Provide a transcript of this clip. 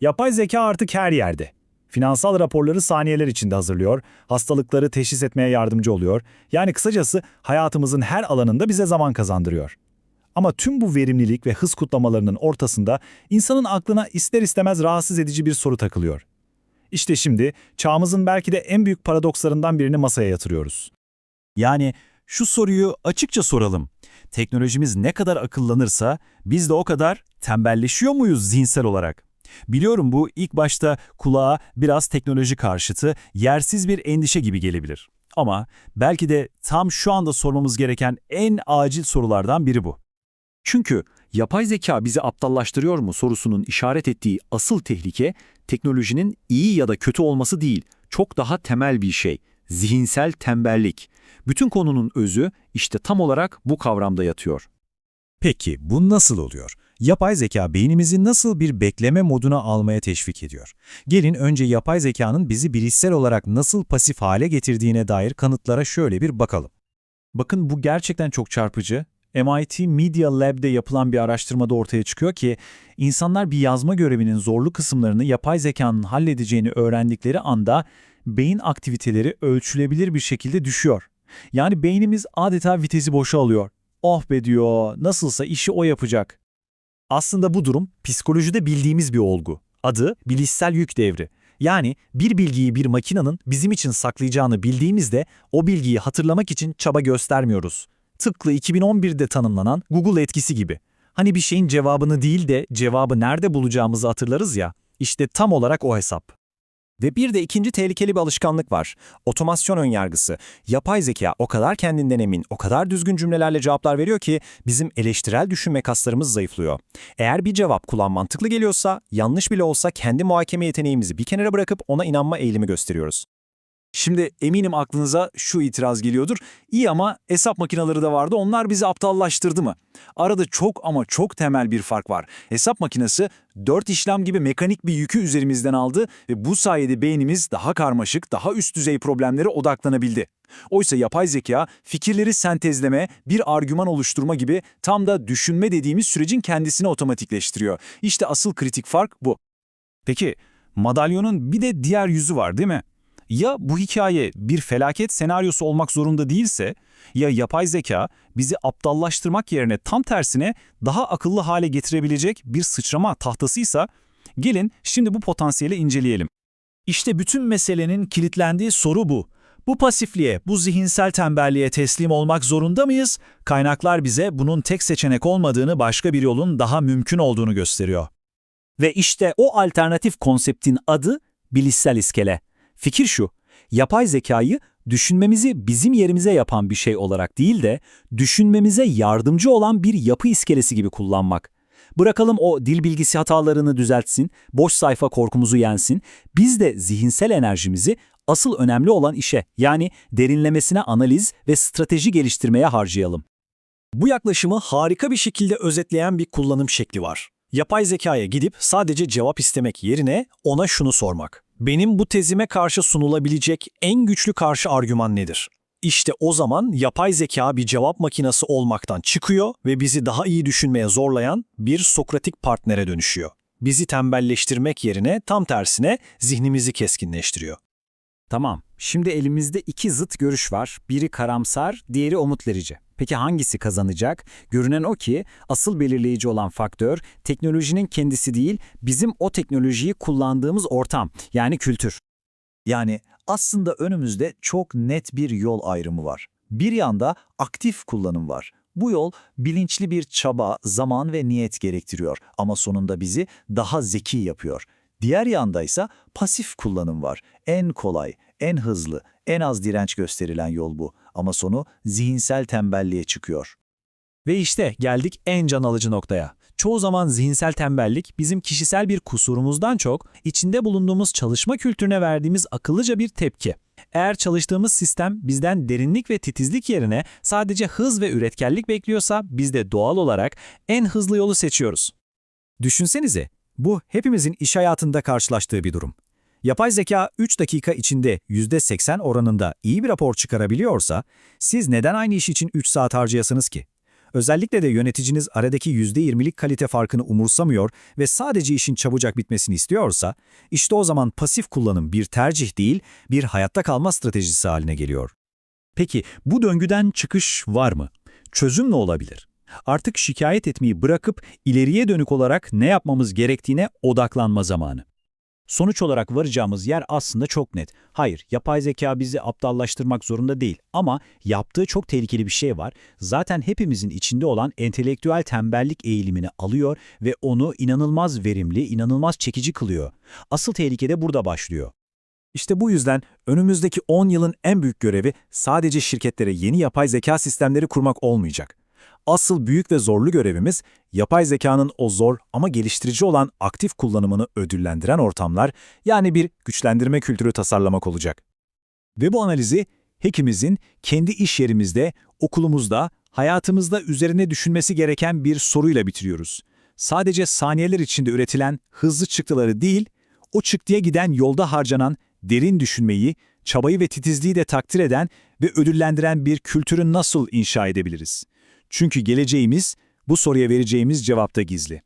Yapay zeka artık her yerde. Finansal raporları saniyeler içinde hazırlıyor, hastalıkları teşhis etmeye yardımcı oluyor. Yani kısacası hayatımızın her alanında bize zaman kazandırıyor. Ama tüm bu verimlilik ve hız kutlamalarının ortasında insanın aklına ister istemez rahatsız edici bir soru takılıyor. İşte şimdi çağımızın belki de en büyük paradokslarından birini masaya yatırıyoruz. Yani şu soruyu açıkça soralım. Teknolojimiz ne kadar akıllanırsa biz de o kadar tembelleşiyor muyuz zihinsel olarak? Biliyorum bu ilk başta kulağa biraz teknoloji karşıtı, yersiz bir endişe gibi gelebilir. Ama belki de tam şu anda sormamız gereken en acil sorulardan biri bu. Çünkü yapay zeka bizi aptallaştırıyor mu sorusunun işaret ettiği asıl tehlike teknolojinin iyi ya da kötü olması değil, çok daha temel bir şey, zihinsel tembellik. Bütün konunun özü işte tam olarak bu kavramda yatıyor. Peki bu nasıl oluyor? Yapay zeka beynimizi nasıl bir bekleme moduna almaya teşvik ediyor? Gelin önce yapay zekanın bizi bilişsel olarak nasıl pasif hale getirdiğine dair kanıtlara şöyle bir bakalım. Bakın bu gerçekten çok çarpıcı. MIT Media Lab'de yapılan bir araştırmada ortaya çıkıyor ki insanlar bir yazma görevinin zorlu kısımlarını yapay zekanın halledeceğini öğrendikleri anda beyin aktiviteleri ölçülebilir bir şekilde düşüyor. Yani beynimiz adeta vitesi boşa alıyor. Oh be diyor, nasılsa işi o yapacak. Aslında bu durum psikolojide bildiğimiz bir olgu. Adı bilişsel yük devri. Yani bir bilgiyi bir makinenin bizim için saklayacağını bildiğimizde o bilgiyi hatırlamak için çaba göstermiyoruz. Tıpkı 2011'de tanımlanan Google etkisi gibi. Hani bir şeyin cevabını değil de cevabı nerede bulacağımızı hatırlarız ya, işte tam olarak o hesap. Ve bir de ikinci tehlikeli bir alışkanlık var. Otomasyon önyargısı. Yapay zeka o kadar kendinden emin, o kadar düzgün cümlelerle cevaplar veriyor ki bizim eleştirel düşünme kaslarımız zayıflıyor. Eğer bir cevap kulağın mantıklı geliyorsa, yanlış bile olsa kendi muhakeme yeteneğimizi bir kenara bırakıp ona inanma eğilimi gösteriyoruz. Şimdi eminim aklınıza şu itiraz geliyordur. İyi ama hesap makineleri de vardı onlar bizi aptallaştırdı mı? Arada çok ama çok temel bir fark var. Hesap makinesi dört işlem gibi mekanik bir yükü üzerimizden aldı ve bu sayede beynimiz daha karmaşık, daha üst düzey problemlere odaklanabildi. Oysa yapay zeka fikirleri sentezleme, bir argüman oluşturma gibi tam da düşünme dediğimiz sürecin kendisini otomatikleştiriyor. İşte asıl kritik fark bu. Peki, madalyonun bir de diğer yüzü var değil mi? Ya bu hikaye bir felaket senaryosu olmak zorunda değilse, ya yapay zeka bizi aptallaştırmak yerine tam tersine daha akıllı hale getirebilecek bir sıçrama tahtasıysa, gelin şimdi bu potansiyeli inceleyelim. İşte bütün meselenin kilitlendiği soru bu. Bu pasifliğe, bu zihinsel tembelliğe teslim olmak zorunda mıyız? Kaynaklar bize bunun tek seçenek olmadığını, başka bir yolun daha mümkün olduğunu gösteriyor. Ve işte o alternatif konseptin adı bilişsel iskele. Fikir şu, yapay zekayı düşünmemizi bizim yerimize yapan bir şey olarak değil de düşünmemize yardımcı olan bir yapı iskelesi gibi kullanmak. Bırakalım o dil bilgisi hatalarını düzeltsin, boş sayfa korkumuzu yensin, biz de zihinsel enerjimizi asıl önemli olan işe yani derinlemesine analiz ve strateji geliştirmeye harcayalım. Bu yaklaşımı harika bir şekilde özetleyen bir kullanım şekli var. Yapay zekaya gidip sadece cevap istemek yerine ona şunu sormak. Benim bu tezime karşı sunulabilecek en güçlü karşı argüman nedir? İşte o zaman yapay zeka bir cevap makinesi olmaktan çıkıyor ve bizi daha iyi düşünmeye zorlayan bir sokratik partnere dönüşüyor. Bizi tembelleştirmek yerine tam tersine zihnimizi keskinleştiriyor. Tamam, şimdi elimizde iki zıt görüş var. Biri karamsar, diğeri umut verici. Peki hangisi kazanacak? Görünen o ki asıl belirleyici olan faktör teknolojinin kendisi değil, bizim o teknolojiyi kullandığımız ortam, yani kültür. Yani aslında önümüzde çok net bir yol ayrımı var. Bir yanda aktif kullanım var. Bu yol bilinçli bir çaba, zaman ve niyet gerektiriyor ama sonunda bizi daha zeki yapıyor. Diğer yanda ise pasif kullanım var. En kolay, en hızlı, en az direnç gösterilen yol bu ama sonu zihinsel tembelliğe çıkıyor. Ve işte geldik en can alıcı noktaya. Çoğu zaman zihinsel tembellik bizim kişisel bir kusurumuzdan çok içinde bulunduğumuz çalışma kültürüne verdiğimiz akıllıca bir tepki. Eğer çalıştığımız sistem bizden derinlik ve titizlik yerine sadece hız ve üretkenlik bekliyorsa biz de doğal olarak en hızlı yolu seçiyoruz. Düşünsenize, bu hepimizin iş hayatında karşılaştığı bir durum. Yapay zeka 3 dakika içinde %80 oranında iyi bir rapor çıkarabiliyorsa, siz neden aynı iş için 3 saat harcayasınız ki? Özellikle de yöneticiniz aradaki %20'lik kalite farkını umursamıyor ve sadece işin çabucak bitmesini istiyorsa, işte o zaman pasif kullanım bir tercih değil, bir hayatta kalma stratejisi haline geliyor. Peki bu döngüden çıkış var mı? Çözüm ne olabilir? Artık şikayet etmeyi bırakıp ileriye dönük olarak ne yapmamız gerektiğine odaklanma zamanı. Sonuç olarak varacağımız yer aslında çok net. Hayır, yapay zeka bizi aptallaştırmak zorunda değil ama yaptığı çok tehlikeli bir şey var. Zaten hepimizin içinde olan entelektüel tembellik eğilimini alıyor ve onu inanılmaz verimli, inanılmaz çekici kılıyor. Asıl tehlike de burada başlıyor. İşte bu yüzden önümüzdeki 10 yılın en büyük görevi sadece şirketlere yeni yapay zeka sistemleri kurmak olmayacak. Asıl büyük ve zorlu görevimiz yapay zekanın o zor ama geliştirici olan aktif kullanımını ödüllendiren ortamlar yani bir güçlendirme kültürü tasarlamak olacak. Ve bu analizi hekimizin kendi iş yerimizde, okulumuzda, hayatımızda üzerine düşünmesi gereken bir soruyla bitiriyoruz. Sadece saniyeler içinde üretilen hızlı çıktıları değil, o çıktıya giden yolda harcanan derin düşünmeyi, çabayı ve titizliği de takdir eden ve ödüllendiren bir kültürü nasıl inşa edebiliriz? Çünkü geleceğimiz bu soruya vereceğimiz cevapta gizli.